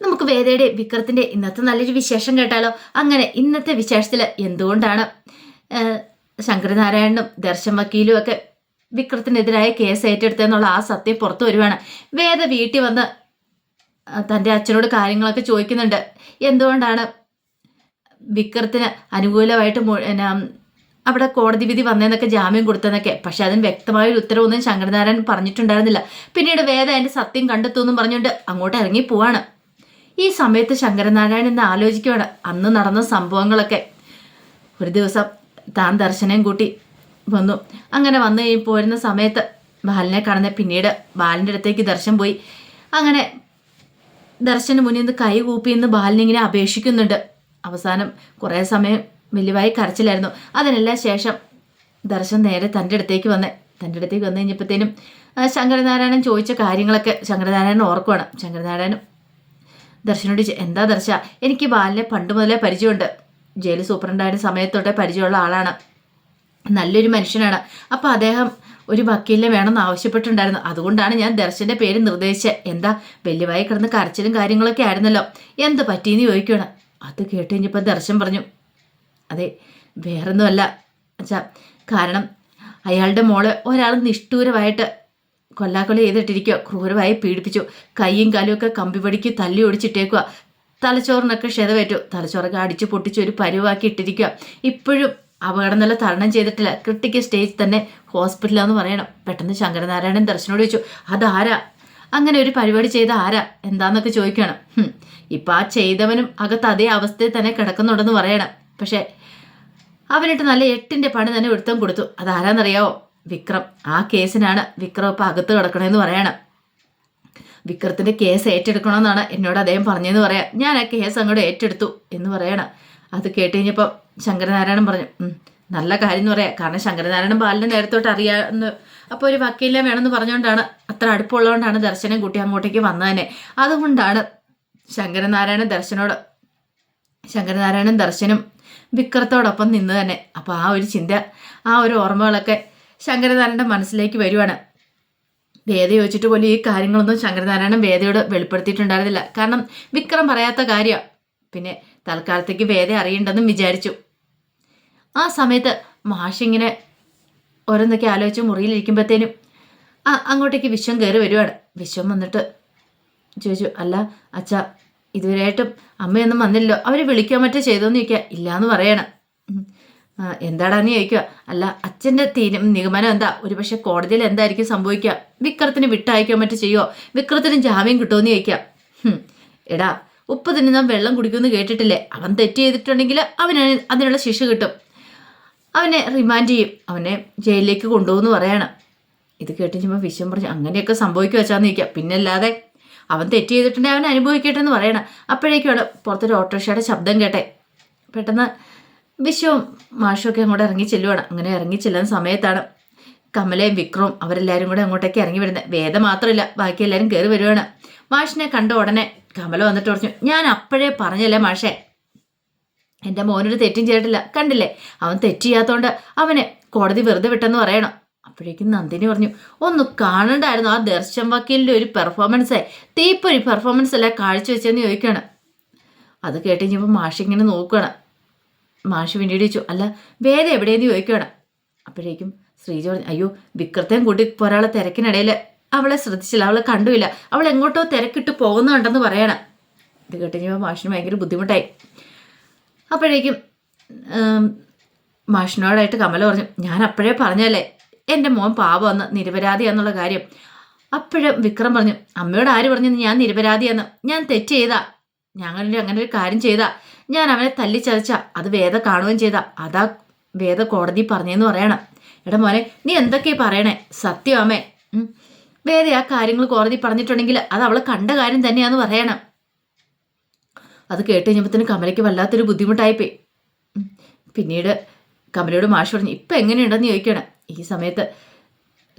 നമുക്ക് വേദയുടെ വിക്രത്തിന്റെ ഇന്നത്തെ നല്ലൊരു വിശേഷം കേട്ടാലോ? അങ്ങനെ ഇന്നത്തെ വിശേഷത്തിൽ എന്തുകൊണ്ടാണ്? ശങ്കരനാരായണനും ദർശൻ വക്കീലും ഒക്കെ വിക്രത്തിനെതിരായ കേസ് ഏറ്റെടുത്തെന്നുള്ള ആ സത്യം പുറത്തു വരുവാണ്. വേദ വീട്ടിൽ വന്ന് തന്റെ അച്ഛനോട് കാര്യങ്ങളൊക്കെ ചോദിക്കുന്നുണ്ട്. എന്തുകൊണ്ടാണ് വിക്രത്തിന് അനുകൂലമായിട്ട് അവിടെ കോടതി വിധി വന്നതെന്നൊക്കെ ജാമ്യം കൊടുത്തെന്നൊക്കെ പക്ഷെ അതിന് വ്യക്തമായ ഒരു ഉത്തരവൊന്നും ശങ്കരനാരായണൻ പറഞ്ഞിട്ടുണ്ടായിരുന്നില്ല. പിന്നീട് വേദ അതിന്റെ സത്യം കണ്ടെത്തുമെന്നും പറഞ്ഞുകൊണ്ട് അങ്ങോട്ട് ഇറങ്ങി പോവാണ്. ഈ സമയത്ത് ശങ്കരനാരായണൻ എന്ന് ആലോചിക്കുകയാണ് അന്ന് നടന്ന സംഭവങ്ങളൊക്കെ. ഒരു ദിവസം താൻ ദർശനം കൂട്ടി വന്നു. അങ്ങനെ വന്നു പോരുന്ന സമയത്ത് ബാലിനെ കടന്ന് പിന്നീട് ബാലിന്റെ അടുത്തേക്ക് ദർശനം പോയി. അങ്ങനെ ദർശന് മുന്നിൽ നിന്ന് കൈ കൂപ്പി നിന്ന് ബാലിനിങ്ങനെ അപേക്ഷിക്കുന്നുണ്ട്. അവസാനം കുറേ സമയം വലിയവായി കരച്ചിലായിരുന്നു. അതിനെല്ലാം ശേഷം ദർശൻ നേരെ തന്റെ അടുത്തേക്ക് വന്നേ. തന്റെ അടുത്തേക്ക് വന്നു കഴിഞ്ഞപ്പോഴത്തേനും ശങ്കരനാരായണൻ ചോദിച്ച കാര്യങ്ങളൊക്കെ ശങ്കരനാരായണൻ ഓർക്കുവാണ്. ശങ്കരനാരായണൻ ദർശനോട് എന്താ ദർശ? എനിക്ക് ബാലിനെ പണ്ട് മുതലേ പരിചയമുണ്ട്. ജയിൽ സൂപ്രണ്ടായിരുന്ന സമയത്തൊട്ടേ പരിചയമുള്ള ആളാണ്. നല്ലൊരു മനുഷ്യനാണ്. അപ്പോൾ അദ്ദേഹം ഒരു വക്കീലിനെ വേണമെന്ന് ആവശ്യപ്പെട്ടിട്ടുണ്ടായിരുന്നു. അതുകൊണ്ടാണ് ഞാൻ ദർശന്റെ പേര് നിർദ്ദേശിച്ചത്. എന്താ വെല്ലുവായി കിടന്ന് കരച്ചിലും കാര്യങ്ങളൊക്കെ ആയിരുന്നല്ലോ. എന്ത് പറ്റിയെന്ന് ചോദിക്കുകയാണ് അത് കേട്ട് കഴിഞ്ഞപ്പോൾ ദർശൻ പറഞ്ഞു അതെ വേറൊന്നുമല്ല. അച്ഛാ കാരണം അയാളുടെ മോൾ ഒരാൾ നിഷ്ഠൂരമായിട്ട് കൊല്ലാക്കൊല ചെയ്തിട്ടിരിക്കുക. ക്രൂരമായി പീഡിപ്പിച്ചു. കൈയും കാലും ഒക്കെ കമ്പിപടിക്ക് തല്ലി ഒടിച്ചിട്ടേക്കുക. തലച്ചോറിനൊക്കെ ക്ഷതവേറ്റു തലച്ചോറൊക്കെ അടിച്ചു പൊട്ടിച്ച് ഒരു പരുവാക്കി ഇട്ടിരിക്കുക. ഇപ്പോഴും അപകടം നില തരണം ചെയ്തിട്ടില്ല. ക്രിട്ടിക്കൽ സ്റ്റേജ് തന്നെ ഹോസ്പിറ്റലാന്ന് പറയണം. പെട്ടെന്ന് ശങ്കരനാരായണൻ ദർശനോട് ചോദിച്ചു അതാരാ? അങ്ങനെ ഒരു പരിപാടി ചെയ്ത ആരാ? എന്താന്നൊക്കെ ചോദിക്കണം. ഇപ്പം ആ ചെയ്തവനും അകത്ത് അതേ അവസ്ഥയിൽ തന്നെ കിടക്കുന്നുണ്ടെന്ന് പറയണം. പക്ഷേ അവനിട്ട് നല്ല എട്ടിന്റെ പണി തന്നെ ഒരുത്തം കൊടുത്തു. അതാരാന്നറിയാവോ? വിക്രം ആ കേസിനാണ് വിക്രം ഇപ്പം അകത്ത് കിടക്കണമെന്ന് പറയണം. വിക്രത്തിന്റെ കേസ് ഏറ്റെടുക്കണമെന്നാണ് എന്നോട് അദ്ദേഹം പറഞ്ഞതെന്ന് പറയാം. ഞാൻ ആ കേസ് അങ്ങോട്ട് ഏറ്റെടുത്തു എന്ന് പറയണം. അത് കേട്ട് കഴിഞ്ഞപ്പോൾ ശങ്കരനാരായണൻ പറഞ്ഞു നല്ല കാര്യം എന്ന് പറയാം. കാരണം ശങ്കരനാരായണൻ ബാലിനെ നേരത്തോട്ട് അറിയാമെന്ന് അപ്പോൾ ഒരു വക്കീലിനെ വേണമെന്ന് പറഞ്ഞുകൊണ്ടാണ് അത്ര അടുപ്പമുള്ളതുകൊണ്ടാണ് ദർശനം കൂട്ടി അങ്ങോട്ടേക്ക് വന്നതന്നെ. അതുകൊണ്ടാണ് ശങ്കരനാരായണൻ ദർശനോട് ശങ്കരനാരായണൻ ദർശനും വിക്രത്തോടൊപ്പം നിന്ന് തന്നെ അപ്പോൾ ആ ഒരു ചിന്ത ആ ഒരു ഓർമ്മകളൊക്കെ ശങ്കരനാരായണന്റെ മനസ്സിലേക്ക് വരുവാണ്. വേദ ചോദിച്ചിട്ട് പോലും ഈ കാര്യങ്ങളൊന്നും ശങ്കരനാരായണൻ വേദയോട് വെളിപ്പെടുത്തിയിട്ടുണ്ടായിരുന്നില്ല. കാരണം വിക്രം പറയാത്ത കാര്യമാണ് പിന്നെ തൽക്കാലത്തേക്ക് വേദ അറിയണ്ടെന്നും വിചാരിച്ചു. ആ സമയത്ത് മാഷിങ്ങനെ ഓരോന്നൊക്കെ ആലോചിച്ച് മുറിയിലിരിക്കുമ്പോഴത്തേനും ആ അങ്ങോട്ടേക്ക് വിശ്വം കയറി വരുവാണ്. വിശ്വം വന്നിട്ട് ചോദിച്ചു അല്ല അച്ഛ ഇതുവരെയായിട്ടും അമ്മയൊന്നും വന്നില്ലല്ലോ. അവർ വിളിക്കാൻ മറ്റേ ചെയ്തോന്ന് ചോദിക്കുക ഇല്ലയെന്ന് പറയണം. എന്താടാന്ന് ചോദിക്കുക അല്ല അച്ഛന്റെ തീരു നിഗമനം എന്താ? ഒരുപക്ഷെ കോടതിയിൽ എന്തായിരിക്കും സംഭവിക്കുക? വിക്രത്തിന് വിട്ടയക്കോ മറ്റോ ചെയ്യുമോ വിക്രത്തിന് ജാമ്യം കിട്ടുമെന്ന് ചോദിക്കുക. എടാ ഉപ്പ് തിന്നുന്ന വെള്ളം കുടിക്കുമെന്ന് കേട്ടിട്ടില്ലേ? അവൻ തെറ്റ് ചെയ്തിട്ടുണ്ടെങ്കിൽ അവന് അതിനുള്ള ശിക്ഷ കിട്ടും. അവനെ റിമാൻഡ് ചെയ്യും. അവനെ ജയിലിലേക്ക് കൊണ്ടുപോകുമെന്ന് പറയണം. ഇത് കേട്ട് കഴിയുമ്പോൾ വിശ്വം പറഞ്ഞു അങ്ങനെയൊക്കെ സംഭവിക്കുക വെച്ചാന്ന് ചോദിക്കുക പിന്നല്ലാതെ അവൻ തെറ്റ് ചെയ്തിട്ടുണ്ടെങ്കിൽ അവൻ അനുഭവിക്കട്ടെ എന്ന് പറയണം. അപ്പോഴേക്കാണ് പുറത്തൊരു ഓട്ടോറിക്ഷയുടെ ശബ്ദം കേട്ടെ. പെട്ടെന്ന് വിശ്വവും മാഷൊക്കെ അങ്ങോട്ട് ഇറങ്ങി ചെല്ലുവാണ്. അങ്ങനെ ഇറങ്ങി ചെല്ലുന്ന സമയത്താണ് കമലയും വിക്രവും അവരെല്ലാവരും കൂടെ അങ്ങോട്ടേക്ക് ഇറങ്ങി വരുന്നത്. വേദ മാത്രമല്ല ബാക്കി എല്ലാവരും കയറി വരുവാണ്. മാഷിനെ കണ്ട ഉടനെ കമല വന്നിട്ട് പറഞ്ഞു ഞാൻ അപ്പോഴേ പറഞ്ഞല്ലേ മാഷേ എന്റെ മോനൊരു തെറ്റും ചെയ്തിട്ടില്ല. കണ്ടില്ലേ? അവൻ തെറ്റ് ചെയ്യാത്തതുകൊണ്ട് അവനെ കോടതി വെറുതെ വിട്ടെന്ന് പറയണം. അപ്പോഴേക്കും നന്ദിനി പറഞ്ഞു ഒന്ന് കാണണ്ടായിരുന്നു ആ ദർശൻ വക്കീലിന്റെ ഒരു പെർഫോമൻസ് തീപ്പൊരു പെർഫോമൻസ് അല്ല കാഴ്ചവെച്ചെന്ന് ചോദിക്കുകയാണ്. അത് കേട്ട് കഴിഞ്ഞപ്പോൾ മാഷ് ഇങ്ങനെ നോക്കുകയാണ് മാഷ് പിന്നീട് ചോദിച്ചു അല്ല വേദ എവിടെയെന്ന് ചോദിക്കണം അപ്പോഴേക്കും ശ്രീജ പറഞ്ഞു അയ്യോ വിക്രത്തെയും കൂട്ടി ഒരാളെ തിരക്കിനിടയിൽ അവളെ ശ്രദ്ധിച്ചില്ല അവളെ കണ്ടുമില്ല. അവൾ എങ്ങോട്ടോ തിരക്കിട്ട് പോകുന്നുണ്ടെന്ന് പറയണം. ഇത് കേട്ട് കഴിഞ്ഞപ്പോൾ മാഷിന് ഭയങ്കര ബുദ്ധിമുട്ടായി. അപ്പോഴേക്കും മാഷിനോടായിട്ട് കമല പറഞ്ഞു ഞാൻ അപ്പോഴേ പറഞ്ഞല്ലേ എന്റെ മോൻ പാവമെന്ന് നിരപരാധിയാന്നുള്ള കാര്യം. അപ്പോഴും വിക്രം പറഞ്ഞു അമ്മയോട് ആര് പറഞ്ഞെന്ന് ഞാൻ നിരപരാധിയെന്ന് ഞാൻ തെറ്റ് ചെയ്താ ഞങ്ങളുടെ അങ്ങനെ ഒരു കാര്യം ചെയ്താ ഞാൻ അവനെ തല്ലിച്ചതച്ച അത് വേദ കാണുകയും ചെയ്ത. അതാ വേദ കോടതി പറഞ്ഞെന്ന് പറയണം. എടാ മോനെ നീ എന്തൊക്കെയാ പറയണേ? സത്യമാമേ. വേദ ആ കാര്യങ്ങൾ കോടതി പറഞ്ഞിട്ടുണ്ടെങ്കിൽ അത് അവൾ കണ്ട കാര്യം തന്നെയാന്ന് പറയണം. അത് കേട്ട് കഴിഞ്ഞപ്പോഴത്തേനും കമലയ്ക്ക് വല്ലാത്തൊരു ബുദ്ധിമുട്ടായിപ്പോയി. പോയി പിന്നീട് കമലയോട് മാഷ് പറഞ്ഞു ഇപ്പം എങ്ങനെയുണ്ടെന്ന് ചോദിക്കണം. ഈ സമയത്ത്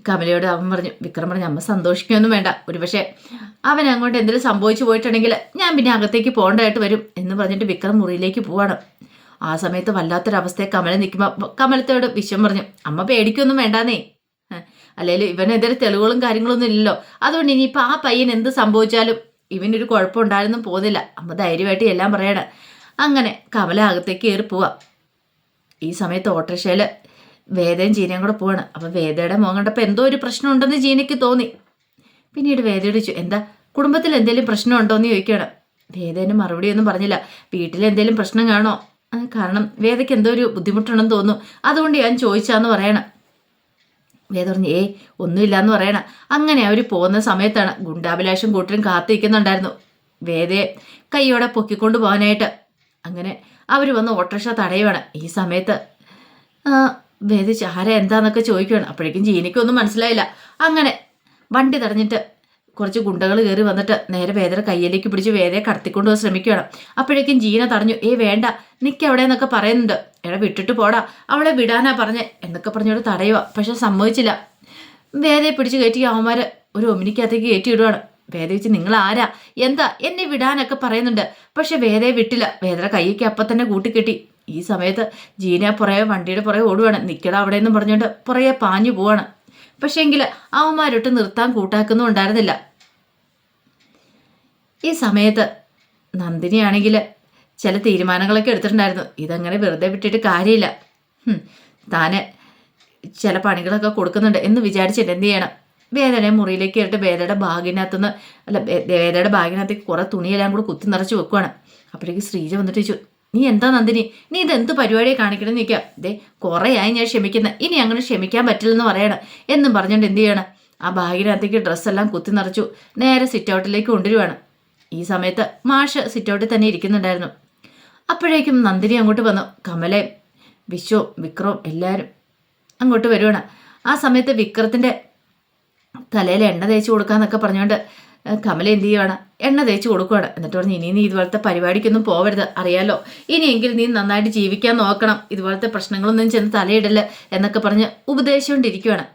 കമലയോട് അവൻ പറഞ്ഞു വിക്രം പറഞ്ഞു അമ്മ സന്തോഷിക്കുകയൊന്നും വേണ്ട. ഒരുപക്ഷെ അവൻ അങ്ങോട്ട് എന്തെങ്കിലും സംഭവിച്ചു പോയിട്ടുണ്ടെങ്കിൽ ഞാൻ പിന്നെ അകത്തേക്ക് പോകേണ്ടതായിട്ട് വരും എന്ന് പറഞ്ഞിട്ട് വിക്രം മുറിയിലേക്ക് പോവാണ്. ആ സമയത്ത് വല്ലാത്തൊരവസ്ഥയെ കമല നിൽക്കുമ്പോൾ കമലത്തോട് വിശ്വം പറഞ്ഞു അമ്മ പേടിക്കൊന്നും വേണ്ടാന്നേ. അല്ലെങ്കിൽ ഇവനെതിരെ തെളിവുകളും കാര്യങ്ങളൊന്നും ഇല്ലല്ലോ. അതുകൊണ്ട് ഇനിയിപ്പോൾ ആ പയ്യൻ എന്ത് സംഭവിച്ചാലും ഇവനൊരു കുഴപ്പമുണ്ടായിരുന്നു പോകുന്നില്ല. അമ്മ ധൈര്യമായിട്ട് എല്ലാം പറയണം. അങ്ങനെ കമല അകത്തേക്ക് കയറി ഈ സമയത്ത് ഓട്ടോറിക്ഷയിൽ വേദയും ജീനയും കൂടെ പോവാണ്. അപ്പം വേദയുടെ മോൻ കണ്ടപ്പോൾ എന്തോ ഒരു പ്രശ്നം ഉണ്ടെന്ന് ജീനയ്ക്ക് തോന്നി. പിന്നീട് വേദയോട് ചോദിച്ചു എന്താ കുടുംബത്തിൽ എന്തെങ്കിലും പ്രശ്നം ഉണ്ടോ എന്ന് ചോദിക്കുകയാണ്. വേദേന്റെ മറുപടി ഒന്നും പറഞ്ഞില്ല. വീട്ടിൽ എന്തെങ്കിലും പ്രശ്നം കാണോ കാരണം വേദയ്ക്ക് എന്തോ ഒരു ബുദ്ധിമുട്ടുണ്ടെന്ന് തോന്നുന്നു. അതുകൊണ്ട് ഞാൻ ചോദിച്ചാന്ന് പറയണം. വേദ പറഞ്ഞു ഏയ് ഒന്നുമില്ല എന്ന് പറയണം. അങ്ങനെ അവർ പോകുന്ന സമയത്താണ് ഗുണ്ടാഭിലാഷും കൂട്ടരും കാത്തിരിക്കുന്നുണ്ടായിരുന്നു വേദയെ കൈയോടെ പൊക്കിക്കൊണ്ട് പോകാനായിട്ട്. അങ്ങനെ അവർ വന്ന് ഓട്ടോറിക്ഷ തടയുവാണ്. ഈ സമയത്ത് ആ, വേദ ചാര എന്താന്നൊക്കെ ചോദിക്കുകയാണ് അപ്പോഴേക്കും ജീനിക്കൊന്നും മനസ്സിലായില്ല. അങ്ങനെ വണ്ടി തടഞ്ഞിട്ട് കുറച്ച് ഗുണ്ടകൾ കയറി വന്നിട്ട് നേരെ വേദയുടെ കയ്യിലേക്ക് പിടിച്ച് വേദയെ കടത്തിക്കൊണ്ട് പോകാൻ ശ്രമിക്കുകയാണ്. അപ്പോഴേക്കും ജീന തടഞ്ഞു ഏ വേണ്ട നിക്ക് അവിടെ എന്നൊക്കെ പറയുന്നുണ്ട്. എടാ വിട്ടിട്ട് പോടാ. അവളെ വിടാനാ പറഞ്ഞേ എന്നൊക്കെ പറഞ്ഞോട് തടയുക പക്ഷെ സമ്മതിച്ചില്ല. വേദയെ പിടിച്ച് കയറ്റി അവന്മാർ ഒരു ഒമിനിക്കകത്തേക്ക് കയറ്റി വിടുവാണ് വേദ വെച്ച് നിങ്ങൾ ആരാ? എന്താ? എന്നെ വിടാനൊക്കെ പറയുന്നുണ്ട്. പക്ഷെ വേദയെ വിട്ടില്ല. വേദയുടെ കൈയ്ക്ക് അപ്പം തന്നെ കൂട്ടിക്കെട്ടി. ഈ സമയത്ത് ജീന പുറകെ വണ്ടിയുടെ പുറകെ ഓടുവാണ്. നിൽക്കട അവിടെ നിന്നും പറഞ്ഞുകൊണ്ട് പുറകെ പാഞ്ഞു പോവാണ്. പക്ഷേങ്കിൽ അവന്മാരൊട്ട് നിർത്താൻ കൂട്ടാക്കുന്നു ഉണ്ടായിരുന്നില്ല. ഈ സമയത്ത് നന്ദിനിയാണെങ്കിൽ ചില തീരുമാനങ്ങളൊക്കെ എടുത്തിട്ടുണ്ടായിരുന്നു. ഇതങ്ങനെ വെറുതെ വിട്ടിട്ട് കാര്യമില്ല. താന് ചില പണികളൊക്കെ കൊടുക്കുന്നുണ്ട് എന്ന് വിചാരിച്ചിട്ട് എന്ത് ചെയ്യണം? വേദനെ മുറിയിലേക്ക് ഇട്ട് വേദയുടെ ബാഗിനകത്തുനിന്ന് അല്ല വേദയുടെ ബാഗിനകത്തേക്ക് കുറേ തുണിയെല്ലാം കൂടെ കുത്തി നിറച്ച് വെക്കുവാണ്. അപ്പോഴേക്ക് ശ്രീജ വന്നിട്ട് ചോദിച്ചു നീ എന്താ നന്ദിനി? നീ ഇത് എന്ത് പരിപാടിയെ കാണിക്കണം നിൽക്കുക ദേ കുറേയായി ഞാൻ ക്ഷമിക്കുന്നത് ഇനി അങ്ങനെ ക്ഷമിക്കാൻ പറ്റില്ലെന്ന് പറയണം. എന്നും പറഞ്ഞുകൊണ്ട് എന്ത് ചെയ്യണം? ആ ബാഗിനകത്തേക്ക് ഡ്രസ്സെല്ലാം കുത്തി നിറച്ചു. നേരെ സിറ്റ് ഔട്ടിലേക്ക് കൊണ്ടുവരുവാണ്. ഈ സമയത്ത് മാഷ് സിറ്റ് ഔട്ടിൽ തന്നെ ഇരിക്കുന്നുണ്ടായിരുന്നു. അപ്പോഴേക്കും നന്ദിനി അങ്ങോട്ട് വന്നു. കമലയും വിശ്വവും വിക്രവും എല്ലാവരും അങ്ങോട്ട് വരുവാണ്. ആ സമയത്ത് വിക്രത്തിന്റെ തലയിൽ എണ്ണ തേച്ച് കൊടുക്കാന്നൊക്കെ പറഞ്ഞുകൊണ്ട് കമല എന്ത് ചെയ്യുവാണ്? എണ്ണ തേച്ച് കൊടുക്കുവാണ്. എന്നിട്ട് പറഞ്ഞ് ഇനി നീ ഇതുപോലത്തെ പരിപാടിക്കൊന്നും പോവരുത്. അറിയാലോ? ഇനിയെങ്കിലും നീ നന്നായിട്ട് ജീവിക്കാൻ നോക്കണം. ഇതുപോലത്തെ പ്രശ്നങ്ങളൊന്നും ചെന്ന് തലയിടൽ എന്നൊക്കെ പറഞ്ഞ് ഉപദേശിച്ചുകൊണ്ടിരിക്കുവാണ്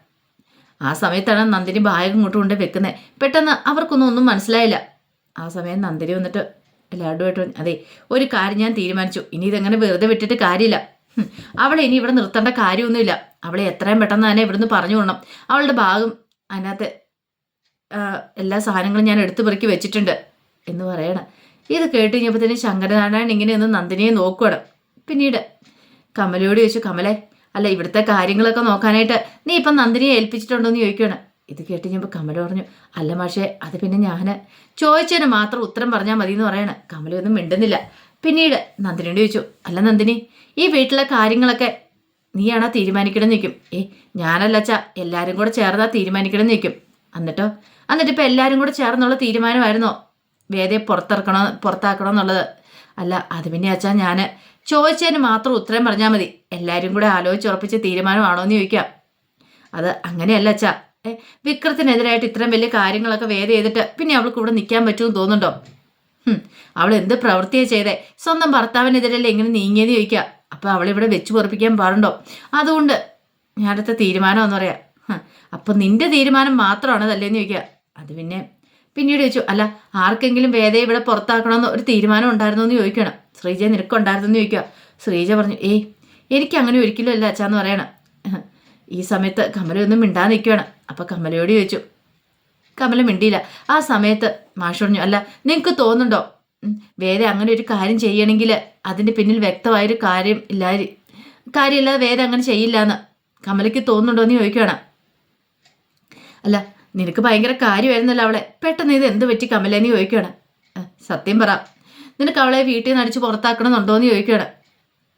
ആ സമയത്താണ് നന്ദിനി ബാഗ് ഇങ്ങോട്ട് കൊണ്ട് വെക്കുന്നത് പെട്ടെന്ന് അവർക്കൊന്നും ഒന്നും മനസ്സിലായില്ല. ആ സമയം നന്ദിനി വന്നിട്ട് എല്ലാവരുമായിട്ട് അതെ ഒരു കാര്യം ഞാൻ തീരുമാനിച്ചു. ഇനി ഇതെങ്ങനെ വെറുതെ വിട്ടിട്ട് കാര്യമില്ല. അവളെ ഇനി ഇവിടെ നിർത്തേണ്ട കാര്യമൊന്നുമില്ല. അവളെ എത്രയും പെട്ടെന്ന് തന്നെ ഇവിടുന്ന് പറഞ്ഞു വിടണം. അവളുടെ ഭാഗം അതിനകത്ത് എല്ലാ സാധനങ്ങളും ഞാൻ എടുത്തു പെറുക്കി വെച്ചിട്ടുണ്ട് എന്ന് പറയണം. ഇത് കേട്ട് കഴിഞ്ഞപ്പോഴത്തേന് ശങ്കരനാരായണൻ ഇങ്ങനെ ഒന്ന് നന്ദിനിയെ നോക്കുകയാണ് പിന്നീട് കമലയോട് ചോദിച്ചു കമലെ അല്ല ഇവിടുത്തെ കാര്യങ്ങളൊക്കെ നോക്കാനായിട്ട് നീ ഇപ്പം നന്ദിനിയെ ഏൽപ്പിച്ചിട്ടുണ്ടോ എന്ന് ചോദിക്കുകയാണ് ഇത് കേട്ട് കഴിഞ്ഞപ്പോൾ കമല പറഞ്ഞു അല്ല മാഷേ അത് പിന്നെ ഞാൻ ചോദിച്ചതിന് മാത്രം ഉത്തരം പറഞ്ഞാൽ മതി എന്ന് പറയണ കമലയൊന്നും മിണ്ടുന്നില്ല. പിന്നീട് നന്ദിനിയോട് ചോദിച്ചു അല്ല നന്ദിനി ഈ വീട്ടിലെ കാര്യങ്ങളൊക്കെ നീയാണോ തീരുമാനിക്കണം നിൽക്കും ഏ ഞാനല്ല എല്ലാവരും കൂടെ ചേർന്നാ തീരുമാനിക്കണം നിൽക്കും എന്നിട്ടോ? എന്നിട്ട് ഇപ്പം എല്ലാവരും കൂടെ ചേർന്നുള്ള തീരുമാനമായിരുന്നോ? വേദയെ പുറത്തിറക്കണോ പുറത്താക്കണോ എന്നുള്ളത്? അല്ല അത് പിന്നെ അച്ഛാ ഞാൻ ചോദിച്ചതിന് മാത്രം ഉത്തരം പറഞ്ഞാൽ മതി. എല്ലാവരും കൂടെ ആലോചിച്ചുറപ്പിച്ച തീരുമാനമാണോ എന്ന് ചോദിക്കാം. അത് അങ്ങനെയല്ല അച്ഛാ. വിക്രത്തിനെതിരായിട്ട് ഇത്രയും വലിയ കാര്യങ്ങളൊക്കെ വേദ ചെയ്തിട്ട് പിന്നെ അവൾക്ക് ഇവിടെ നിൽക്കാൻ പറ്റുമെന്ന് തോന്നുന്നുണ്ടോ? അവൾ എന്ത് പ്രവൃത്തിയാണ് ചെയ്തേ? സ്വന്തം ഭർത്താവിനെതിരല്ലേ ഇങ്ങനെ നീങ്ങിയെന്ന് ചോദിക്കുക അപ്പോൾ അവളിവിടെ വെച്ച് പൊറപ്പിക്കാൻ പാടുണ്ടോ? അതുകൊണ്ട് ഞാനടുത്ത തീരുമാനം പറയാം. ഹ്, അപ്പം നിന്റെ തീരുമാനം മാത്രമാണ് അതല്ലേന്ന് ചോദിക്കുക. അത് പിന്നെ പിന്നീട് ചോദിച്ചു അല്ല ആർക്കെങ്കിലും വേദയെ ഇവിടെ പുറത്താക്കണമെന്ന് ഒരു തീരുമാനം ഉണ്ടായിരുന്നോ എന്ന് ചോദിക്കണം. ശ്രീജ നിനക്കുണ്ടായിരുന്നെന്ന് ചോദിക്കുക. ശ്രീജ പറഞ്ഞു ഏയ് എനിക്ക് അങ്ങനെ ഒരിക്കലും അല്ല അച്ഛാന്ന് പറയണം. ഈ സമയത്ത് കമലയൊന്നും മിണ്ടാതെ നിൽക്കുകയാണ് അപ്പം കമലയോട് ചോദിച്ചു കമല മിണ്ടിയില്ല. ആ സമയത്ത് മാഷ് പറഞ്ഞു അല്ല നിങ്ങൾക്ക് തോന്നുന്നുണ്ടോ? വേദ അങ്ങനെ ഒരു കാര്യം ചെയ്യണമെങ്കിൽ അതിന്റെ പിന്നിൽ വ്യക്തമായൊരു കാര്യം ഇല്ലാതി കാര്യമില്ലാതെ വേദ അങ്ങനെ ചെയ്യില്ല എന്ന് കമലയ്ക്ക് തോന്നുന്നുണ്ടോ എന്ന് ചോദിക്കുകയാണ് അല്ല നിനക്ക് ഭയങ്കര കാര്യമായിരുന്നല്ലോ അവളെ. പെട്ടെന്ന് ഇത് എന്ത് പറ്റി കമലേന്ന് ചോദിക്കുകയാണ്. സത്യം പറ. നിനക്ക് അവളെ വീട്ടിൽ നിന്ന് അടിച്ച് പുറത്താക്കണമെന്നുണ്ടോ എന്ന് ചോദിക്കുകയാണ്.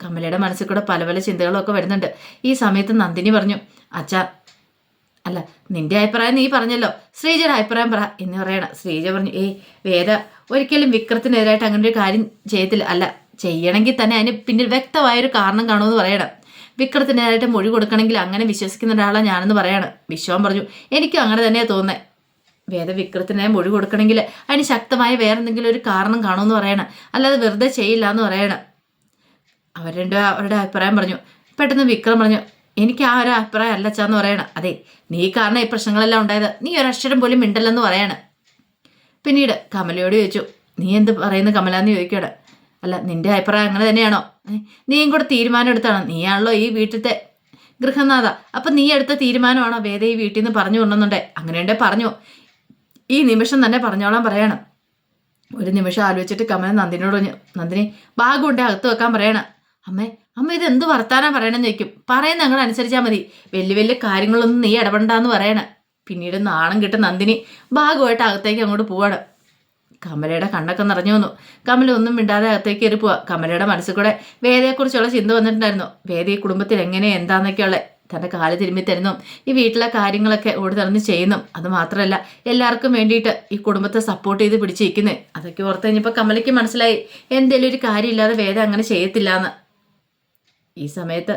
കമലയുടെ മനസ്സിൽ കൂടെ പല പല ചിന്തകളൊക്കെ വരുന്നുണ്ട്. ഈ സമയത്ത് നന്ദിനി പറഞ്ഞു അച്ഛാ അല്ല നിന്റെ അഭിപ്രായം നീ പറഞ്ഞല്ലോ. ശ്രീജയുടെ അഭിപ്രായം പറ. എന്ന് പറയണം. ശ്രീജ പറഞ്ഞു ഏയ് വേദ ഒരിക്കലും വിക്രത്തിനെതിരായിട്ട് അങ്ങനെ ഒരു കാര്യം ചെയ്യത്തില്ല. അല്ല ചെയ്യണമെങ്കിൽ തന്നെ അതിന് പിന്നിൽ വ്യക്തമായൊരു കാരണം കാണുമെന്ന് പറയണം. വിക്രത്തിനെതിരായിട്ട് മൊഴി കൊടുക്കണമെങ്കിൽ അങ്ങനെ വിശ്വസിക്കുന്ന ഒരാളാണ് ഞാനെന്ന് പറയാണ്. വിശ്വം പറഞ്ഞു. എനിക്കും അങ്ങനെ തന്നെയാണ് തോന്നുന്നത് വേദ വിക്രത്തിനെ മൊഴി കൊടുക്കണമെങ്കിൽ അതിന് ശക്തമായ വേറെ എന്തെങ്കിലും ഒരു കാരണം കാണുമെന്ന് പറയണം. അല്ലാതെ വെറുതെ ചെയ്യില്ല എന്ന് പറയണം. അവർ രണ്ടും അവരുടെ അഭിപ്രായം പറഞ്ഞു. പെട്ടെന്ന് വിക്രം പറഞ്ഞു എനിക്ക് ആ ഒരു അഭിപ്രായം അല്ല പറയണം. അതെ നീ കാരണം ഈ പ്രശ്നങ്ങളെല്ലാം ഉണ്ടായത് നീ ഒരക്ഷരം പോലും മിണ്ടല്ലെന്ന് പറയണം. പിന്നീട് കമലയോട് ചോദിച്ചു നീ എന്ത് പറയുന്നു കമല എന്ന് ചോദിക്കട അല്ല നിന്റെ അഭിപ്രായം അങ്ങനെ തന്നെയാണോ? നീയും കൂടെ തീരുമാനം എടുത്താണോ. നീയാണല്ലോ ഈ വീട്ടിലത്തെ ഗൃഹനാഥ. അപ്പം നീ എടുത്ത തീരുമാനമാണോ വേദ ഈ വീട്ടിൽ നിന്ന് പറഞ്ഞു കൊണ്ടുവന്നുണ്ടേ? അങ്ങനെയുണ്ടേ പറഞ്ഞു. ഈ നിമിഷം തന്നെ പറഞ്ഞോളാൻ പറയണം. ഒരു നിമിഷം ആലോചിച്ചിട്ട് കമല നന്ദിനോട് നന്ദിനി ബാഗ് കൊണ്ട് അകത്ത് വെക്കാൻ പറയണം. അമ്മേ അമ്മ ഇത് എന്ത് വർത്താനാ പറയണമെന്ന് ചോദിക്കും. പറയുന്ന ഞങ്ങൾ അനുസരിച്ചാൽ മതി. വലിയ വലിയ കാര്യങ്ങളൊന്നും നീ ഇടപെടണ്ടെന്ന് പറയണം. പിന്നീട് നാണം കിട്ടും നന്ദിനി ബാഗുമായിട്ട് അകത്തേക്ക് അങ്ങോട്ട് പോവാണ്. കമലയുടെ കണ്ണൊക്കെ നിറഞ്ഞു വന്നു. കമല ഒന്നും മിണ്ടാതെ അകത്തേക്ക് കയറി പോവാ. കമലയുടെ മനസ്സിൽ കൂടെ വേദയെക്കുറിച്ചുള്ള ചിന്ത വന്നിട്ടുണ്ടായിരുന്നു. വേദ ഈ കുടുംബത്തിൽ എങ്ങനെ എന്താന്നൊക്കെയുള്ള തന്റെ കാൽ തിരുമ്മി തരുന്നു. ഈ വീട്ടിലെ കാര്യങ്ങളൊക്കെ ഓടി നടന്ന് ചെയ്യുന്നു. അത് മാത്രമല്ല എല്ലാവർക്കും വേണ്ടിയിട്ട് ഈ കുടുംബത്തെ സപ്പോർട്ട് ചെയ്ത് പിടിച്ചിരിക്കുന്നത് അതൊക്കെ ഓർത്ത് കഴിഞ്ഞപ്പോൾ കമലയ്ക്ക് മനസ്സിലായി എന്തെങ്കിലും ഒരു കാര്യമില്ലാതെ വേദ അങ്ങനെ ചെയ്യത്തില്ല എന്ന് ഈ സമയത്ത്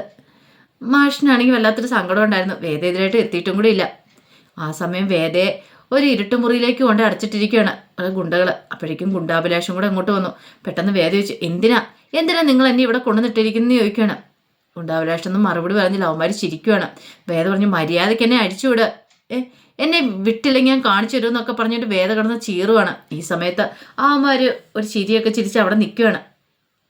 മാഷിനാണെങ്കിൽ വല്ലാത്തൊരു സങ്കടം ഉണ്ടായിരുന്നു. വേദ എതിരായിട്ട് എത്തിയിട്ടും കൂടി ഇല്ല. ആ സമയം വേദയെ ഒരു ഇരുട്ടുമുറിയിലേക്ക് കൊണ്ട് അടച്ചിട്ടിരിക്കുകയാണ് അത് ഗുണ്ടകൾ അപ്പോഴേക്കും ഗുണ്ടാഭിലാഷം കൂടെ അങ്ങോട്ട് വന്നു. പെട്ടെന്ന് വേദ എന്തിനാ? എന്തിനാ നിങ്ങൾ എന്നെ ഇവിടെ കൊണ്ടുവന്നിട്ടിരിക്കുന്നു? ചോദിക്കുകയാണ്. ഗുണ്ടാഭിലാഷം ഒന്നും മറുപടി പറഞ്ഞില്ല. അവന്മാർ ചിരിക്കുകയാണ് വേദ പറഞ്ഞു മര്യാദയ്ക്ക് എന്നെ അടിച്ചുവിട് ഏ എന്നെ വിട്ടില്ലെങ്കിൽ ഞാൻ കാണിച്ചു തരുമെന്നൊക്കെ പറഞ്ഞിട്ട് വേദ കിടന്ന് ചീറുവാണ്. ഈ സമയത്ത് അവന്മാർ ഒരു ചിരിയൊക്കെ ചിരിച്ച് അവിടെ നിൽക്കുകയാണ്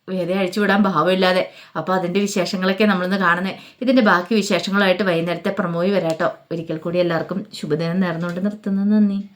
വേദയെ അഴിച്ചുവിടാൻ ഭാവമില്ലാതെ. അപ്പോൾ അതിന്റെ വിശേഷങ്ങളൊക്കെ നമ്മളിന്ന് കാണുന്നത് ഇതിന്റെ ബാക്കി വിശേഷങ്ങളായിട്ട് വൈകുന്നേരത്തെ പ്രമോയി വരാട്ടോ. ഒരിക്കൽ കൂടി എല്ലാവർക്കും ശുഭദിനം നേർന്നുകൊണ്ട് നിർത്തുന്നു. നന്ദി.